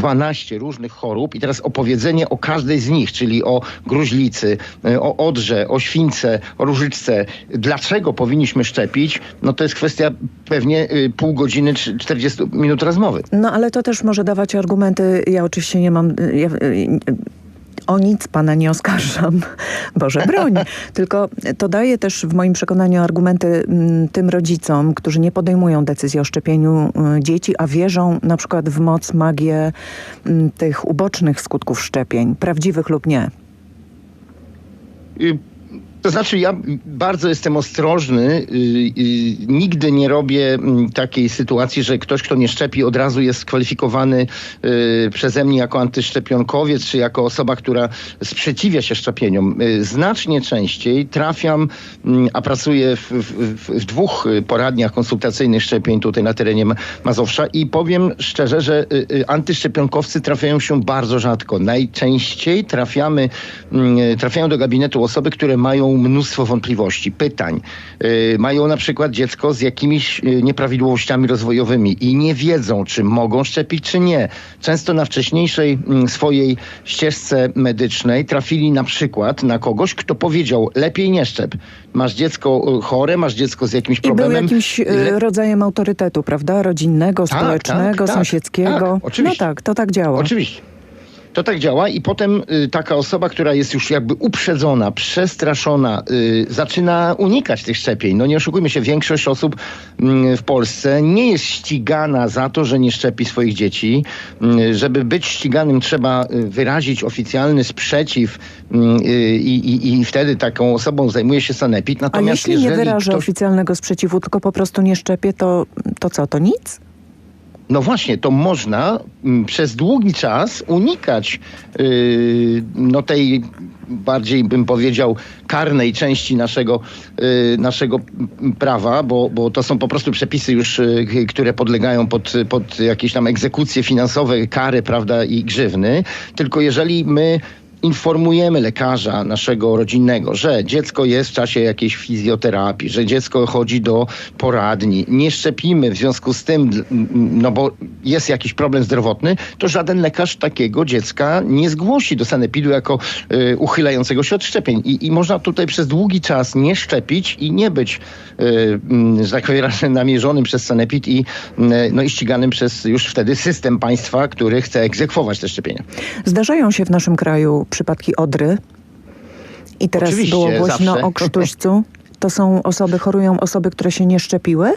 12 różnych chorób i teraz opowiedzenie o każdej z nich, czyli o gruźlicy, y, o odrze, o śwince, o różyczce, dlaczego powinniśmy szczepić, no to jest kwestia pewnie y, pół godziny czy 40 minut rozmowy. No ale to też może dawać argumenty. Ja oczywiście nie mam. Ja, o nic pana nie oskarżam, Boże broń. Tylko to daje też w moim przekonaniu argumenty mm, tym rodzicom, którzy nie podejmują decyzji o szczepieniu y, dzieci, a wierzą na przykład w moc, magię mm, tych ubocznych skutków szczepień, prawdziwych lub nie. To znaczy, ja bardzo jestem ostrożny. y, y, Nigdy nie robię mm, takiej sytuacji, że ktoś, kto nie szczepi, od razu jest kwalifikowany y, przeze mnie jako antyszczepionkowiec, czy jako osoba, która sprzeciwia się szczepieniom. Znacznie częściej trafiam, mm, a pracuję w, w, w- dwóch poradniach konsultacyjnych szczepień tutaj na terenie Ma- Mazowsza i powiem szczerze, że antyszczepionkowcy trafiają się bardzo rzadko. Najczęściej trafiamy, mm, trafiają do gabinetu osoby, które mają mnóstwo wątpliwości, pytań. Y, Mają na przykład dziecko z jakimiś y, nieprawidłowościami rozwojowymi i nie wiedzą, czy mogą szczepić, czy nie. Często na wcześniejszej mm, swojej ścieżce medycznej trafili na przykład na kogoś, kto powiedział, lepiej nie szczep. Masz dziecko y, chore, masz dziecko z jakimś I był problemem. jakimś rodzajem autorytetu, prawda? Rodzinnego, Tak, społecznego, tak, tak, sąsiedzkiego. tak, no tak, to tak działa. Oczywiście. To tak działa i potem y, taka osoba, która jest już jakby uprzedzona, przestraszona, y, zaczyna unikać tych szczepień. No nie oszukujmy się, większość osób mm, w Polsce nie jest ścigana za to, że nie szczepi swoich dzieci. Mm, Żeby być ściganym trzeba y, wyrazić oficjalny sprzeciw mm, i, i, i wtedy taką osobą zajmuje się sanepid. A Natomiast jeśli nie wyrażę ktoś... oficjalnego sprzeciwu, tylko po prostu nie szczepię, to, to co, to nic? No właśnie, to można mm, przez długi czas unikać yy, no tej bardziej bym powiedział karnej części naszego, yy, naszego prawa, bo, bo to są po prostu przepisy już, yy, które podlegają pod, pod jakieś tam egzekucje finansowe, kary, prawda, i grzywny. Tylko jeżeli my informujemy lekarza naszego rodzinnego, że dziecko jest w czasie jakiejś fizjoterapii, że dziecko chodzi do poradni, nie szczepimy w związku z tym, no bo jest jakiś problem zdrowotny, to żaden lekarz takiego dziecka nie zgłosi do sanepidu jako y, uchylającego się od szczepień. I, I można tutaj przez długi czas nie szczepić i nie być, y, że tak powiem, namierzonym przez sanepid i, y, no i ściganym przez już wtedy system państwa, który chce egzekwować te szczepienia. Zdarzają się w naszym kraju przypadki odry. I teraz Oczywiście, było głośno zawsze. o krztuścu. To są osoby, chorują osoby, które się nie szczepiły?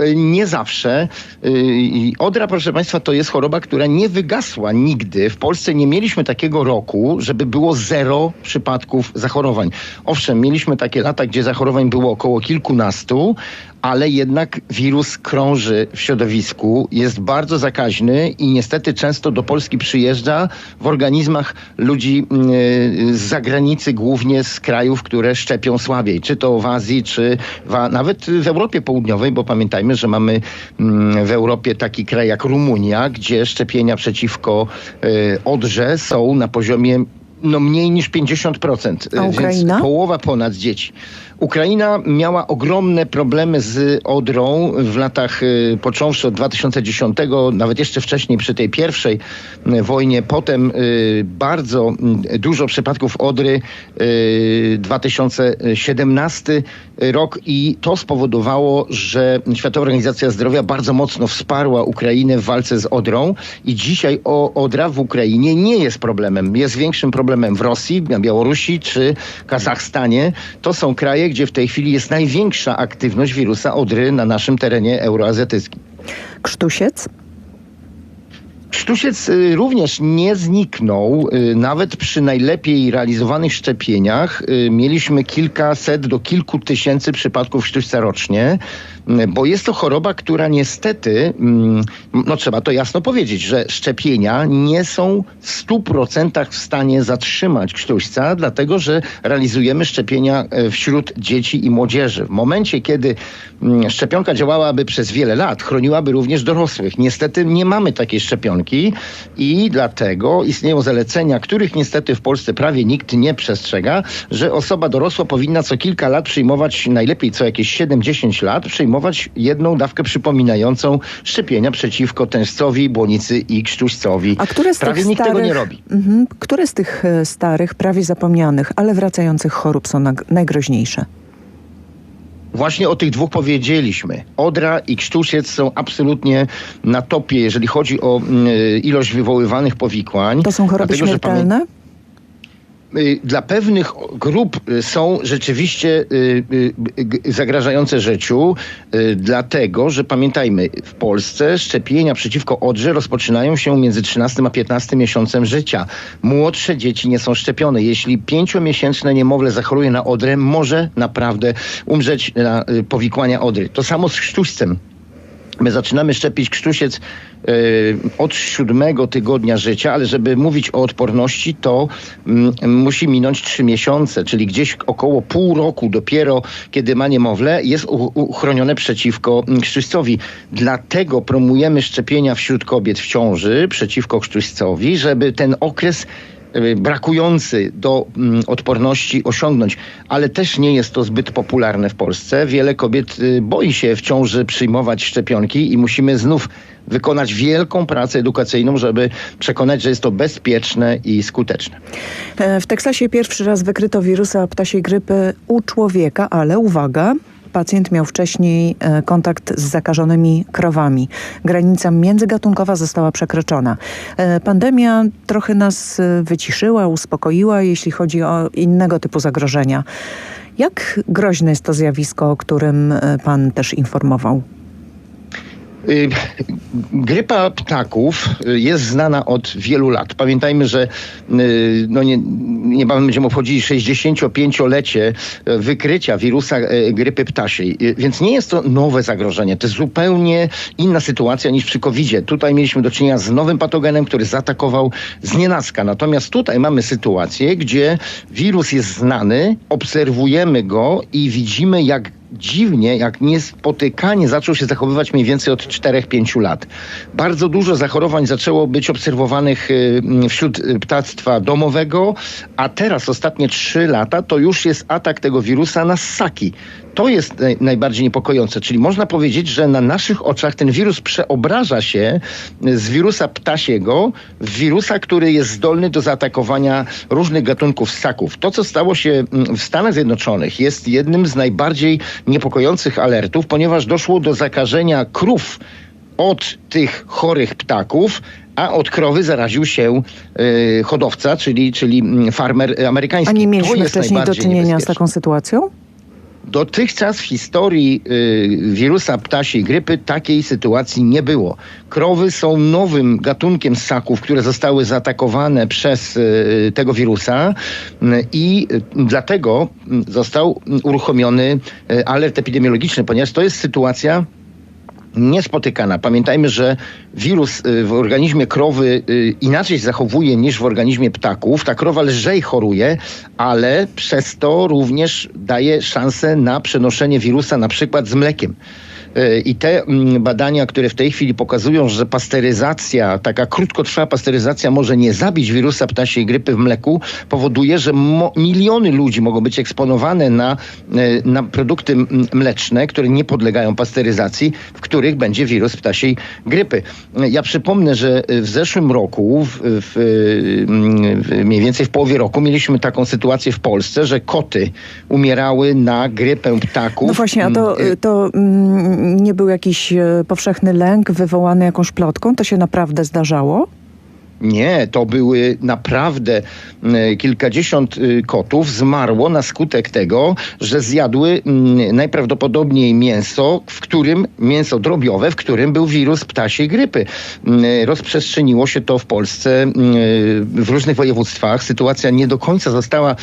Y, Nie zawsze. I Odra, proszę Państwa, to jest choroba, która nie wygasła nigdy. W Polsce nie mieliśmy takiego roku, żeby było zero przypadków zachorowań. Owszem, mieliśmy takie lata, gdzie zachorowań było około kilkunastu, ale jednak wirus krąży w środowisku, jest bardzo zakaźny i niestety często do Polski przyjeżdża w organizmach ludzi y, z zagranicy, głównie z krajów, które szczepią słabiej, czy to w Azji, czy w, nawet w Europie Południowej, bo pamiętajmy, że mamy mm, w Europie taki kraj jak Rumunia, gdzie szczepienia przeciwko y, odrze są na poziomie no mniej niż 50%, A y, Ukraina? więc połowa ponad dzieci. Ukraina miała ogromne problemy z odrą w latach, y, począwszy od 2010, nawet jeszcze wcześniej przy tej pierwszej y, wojnie, potem bardzo dużo przypadków odry, y, 2017 rok i to spowodowało, że Światowa Organizacja Zdrowia bardzo mocno wsparła Ukrainę w walce z odrą i dzisiaj odra w Ukrainie nie jest problemem. Jest większym problemem w Rosji, na Białorusi czy Kazachstanie. To są kraje, gdzie w tej chwili jest największa aktywność wirusa odry na naszym terenie euroazjatyckim. Krztusiec? Sztusiec y, również nie zniknął, y, nawet przy najlepiej realizowanych szczepieniach. y, Mieliśmy kilkaset do kilku tysięcy przypadków sztućca rocznie, bo jest to choroba, która niestety, mm, no trzeba to jasno powiedzieć, że szczepienia nie są w 100% w stanie zatrzymać krztuśca, dlatego że realizujemy szczepienia e, wśród dzieci i młodzieży. W momencie, kiedy mm, szczepionka działałaby przez wiele lat, chroniłaby również dorosłych. Niestety nie mamy takiej szczepionki i dlatego istnieją zalecenia, których niestety w Polsce prawie nikt nie przestrzega, że osoba dorosła powinna co kilka lat przyjmować, najlepiej co jakieś 7-10 lat, przyjmować przyjmować jedną dawkę przypominającą szczepienia przeciwko tężcowi, błonicy i krztuścowi. A które z Prawie tych nikt starych, tego nie robi. Mhm. Które z tych e, starych, prawie zapomnianych, ale wracających chorób są najgroźniejsze? Właśnie o tych dwóch powiedzieliśmy. Odra i krztusiec są absolutnie na topie, jeżeli chodzi o mm, ilość wywoływanych powikłań. To są choroby Dlatego, śmiertelne? Y, Dla pewnych grup y, są rzeczywiście y, zagrażające życiu, dlatego że pamiętajmy, w Polsce szczepienia przeciwko odrze rozpoczynają się między 13 a 15 miesiącem życia. Młodsze dzieci nie są szczepione. Jeśli pięciomiesięczne niemowlę zachoruje na odrę, może naprawdę umrzeć na powikłania odry. To samo z krztuścem. My zaczynamy szczepić krztusiec e, od siódmego tygodnia życia, ale żeby mówić o odporności, to mm, musi minąć trzy miesiące, czyli gdzieś około pół roku dopiero, kiedy ma niemowlę, jest uchronione przeciwko mm, krztuścowi. Dlatego promujemy szczepienia wśród kobiet w ciąży przeciwko krztuścowi, żeby ten okres brakujący do mm, odporności osiągnąć, ale też nie jest to zbyt popularne w Polsce. Wiele kobiet y, boi się w ciąży przyjmować szczepionki i musimy znów wykonać wielką pracę edukacyjną, żeby przekonać, że jest to bezpieczne i skuteczne. E, W Teksasie pierwszy raz wykryto wirusa ptasiej grypy u człowieka, ale uwaga, pacjent miał wcześniej e, kontakt z zakażonymi krowami. Granica międzygatunkowa została przekroczona. E, Pandemia trochę nas e, wyciszyła, uspokoiła, jeśli chodzi o innego typu zagrożenia. Jak groźne jest to zjawisko, o którym pan też informował? Y, Grypa ptaków y, jest znana od wielu lat. Pamiętajmy, że y, no nie, niebawem będziemy obchodzili 65-lecie y, wykrycia wirusa grypy ptasiej. Więc nie jest to nowe zagrożenie. To jest zupełnie inna sytuacja niż przy covid Tutaj mieliśmy do czynienia z nowym patogenem, który zaatakował z. Natomiast tutaj mamy sytuację, gdzie wirus jest znany, obserwujemy go i widzimy, jak dziwnie, jak niespotykanie zaczął się zachowywać mniej więcej od 4-5 lat. Bardzo dużo zachorowań zaczęło być obserwowanych y, mm, wśród y, ptactwa domowego, a teraz ostatnie 3 lata to już jest atak tego wirusa na ssaki. To jest naj- najbardziej niepokojące, czyli można powiedzieć, że na naszych oczach ten wirus przeobraża się z wirusa ptasiego w wirusa, który jest zdolny do zaatakowania różnych gatunków ssaków. To, co stało się mm, w Stanach Zjednoczonych, jest jednym z najbardziej niepokojących alertów, ponieważ doszło do zakażenia krów od tych chorych ptaków, a od krowy zaraził się y, hodowca, czyli, czyli mm, farmer amerykański. A nie mieliśmy wcześniej do czynienia z taką sytuacją? Dotychczas w historii y, wirusa ptasiej grypy takiej sytuacji nie było. Krowy są nowym gatunkiem ssaków, które zostały zaatakowane przez y, tego wirusa y, i dlatego został uruchomiony alert epidemiologiczny, ponieważ to jest sytuacja niespotykana. Pamiętajmy, że wirus y, w organizmie krowy y, inaczej się zachowuje niż w organizmie ptaków. Ta krowa lżej choruje, ale przez to również daje szansę na przenoszenie wirusa na przykład z mlekiem. Y, I te mm, badania, które w tej chwili pokazują, że pasteryzacja, taka krótkotrwała pasteryzacja może nie zabić wirusa ptasiej grypy w mleku, powoduje, że mo- miliony ludzi mogą być eksponowane na, y, na produkty mleczne, które nie podlegają pasteryzacji, w których będzie wirus ptasiej grypy. Y, Ja przypomnę, że w zeszłym roku, w, w, w, mniej więcej w połowie roku, mieliśmy taką sytuację w Polsce, że koty umierały na grypę ptaków. No właśnie, a to, Mm, to mm, nie był jakiś e, powszechny lęk wywołany jakąś plotką? To się naprawdę zdarzało? Nie, to były naprawdę mm, kilkadziesiąt y, kotów zmarło na skutek tego, że zjadły mm, najprawdopodobniej mięso, w którym mięso drobiowe, w którym był wirus ptasiej grypy. Mm, Rozprzestrzeniło się to w Polsce w różnych województwach. Sytuacja nie do końca została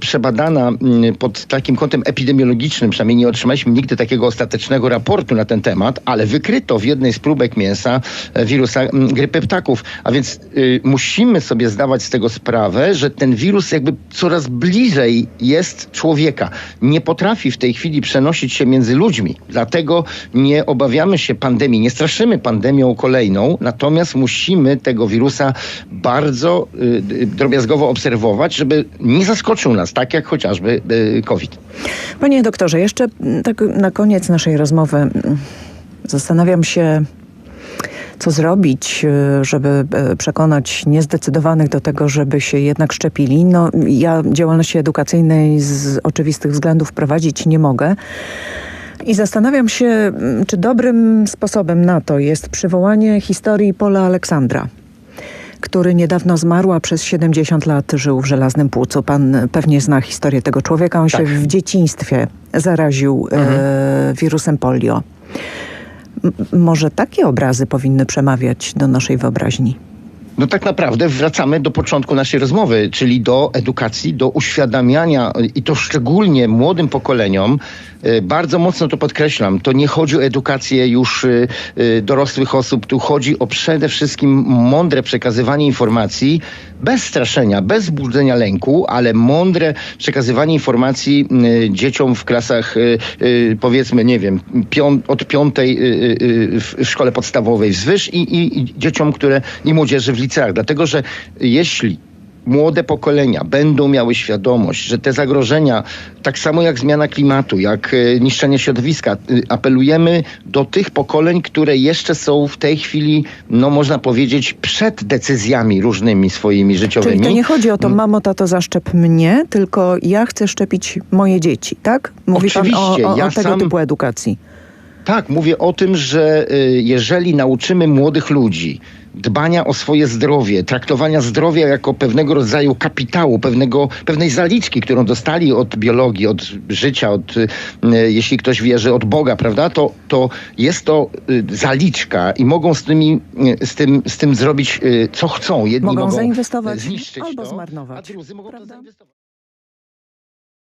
przebadana pod takim kątem epidemiologicznym, przynajmniej nie otrzymaliśmy nigdy takiego ostatecznego raportu na ten temat, ale wykryto w jednej z próbek mięsa e, wirusa grypy ptaków. A więc Więc y, musimy sobie zdawać z tego sprawę, że ten wirus jakby coraz bliżej jest człowieka. Nie potrafi w tej chwili przenosić się między ludźmi. Dlatego nie obawiamy się pandemii, nie straszymy pandemią kolejną, natomiast musimy tego wirusa bardzo y, y, drobiazgowo obserwować, żeby nie zaskoczył nas, tak jak chociażby y, COVID. Panie doktorze, jeszcze tak na koniec naszej rozmowy zastanawiam się, co zrobić, y, żeby y, przekonać niezdecydowanych do tego, żeby się jednak szczepili. No, ja działalności edukacyjnej z oczywistych względów prowadzić nie mogę. I zastanawiam się, mm, czy dobrym sposobem na to jest przywołanie historii Pola Aleksandra który niedawno zmarł, a przez 70 lat żył w żelaznym płucu. Pan pewnie zna historię tego człowieka. On się Tak. w dzieciństwie zaraził e, wirusem polio. Może takie obrazy powinny przemawiać do naszej wyobraźni. No tak naprawdę wracamy do początku naszej rozmowy, czyli do edukacji, do uświadamiania i to szczególnie młodym pokoleniom. y, Bardzo mocno to podkreślam. To nie chodzi o edukację już y, y, dorosłych osób. Tu chodzi o przede wszystkim mądre przekazywanie informacji bez straszenia, bez budzenia lęku, ale mądre przekazywanie informacji dzieciom w klasach powiedzmy, nie wiem, od piątej w szkole podstawowej wzwyż i, i dzieciom, które i młodzieży w liceach. Dlatego, że jeśli młode pokolenia będą miały świadomość, że te zagrożenia, tak samo jak zmiana klimatu, jak e, niszczenie środowiska, y, apelujemy do tych pokoleń, które jeszcze są w tej chwili, no można powiedzieć, przed decyzjami różnymi swoimi życiowymi. Czyli to nie chodzi o to, mamo, tato, zaszczep mnie, tylko ja chcę szczepić moje dzieci, tak? Mówi pan o, Oczywiście, o, ja o tego sam- typu edukacji. Tak, mówię o tym, że y, jeżeli nauczymy młodych ludzi dbania o swoje zdrowie, traktowania zdrowia jako pewnego rodzaju kapitału, pewnego, pewnej zaliczki, którą dostali od biologii, od życia, od, y, y, jeśli ktoś wierzy, od Boga, prawda, to, to jest to zaliczka i mogą z, tymi, z, tym, z tym zrobić co chcą. Jedni Mogą mogą zainwestować zniszczyć albo to, zmarnować. A drudzy mogą Prawda? to zainwestować.